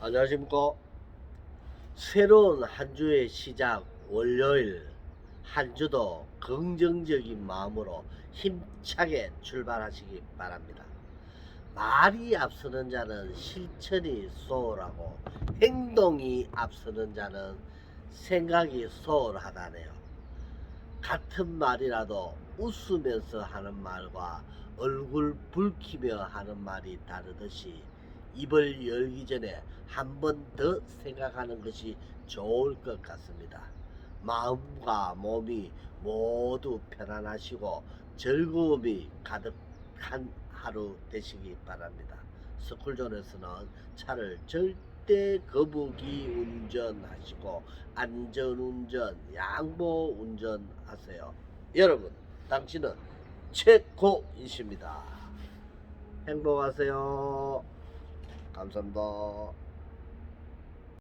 안녕하십니까. 새로운 한 주의 시작 월요일 한 주도 긍정적인 마음으로 힘차게 출발하시기 바랍니다. 말이 앞서는 자는 실천이 소홀하고 행동이 앞서는 자는 생각이 소홀하다네요. 같은 말이라도 웃으면서 하는 말과 얼굴 붉히며 하는 말이 다르듯이 입을 열기 전에 한 번 더 생각하는 것이 좋을 것 같습니다. 마음과 몸이 모두 편안하시고 즐거움이 가득한 하루 되시기 바랍니다. 스쿨존에서는 차를 절대 거북이 운전하시고 안전운전, 양보 운전 하세요. 여러분, 당신은 최고이십니다. 행복하세요. 감사합니다.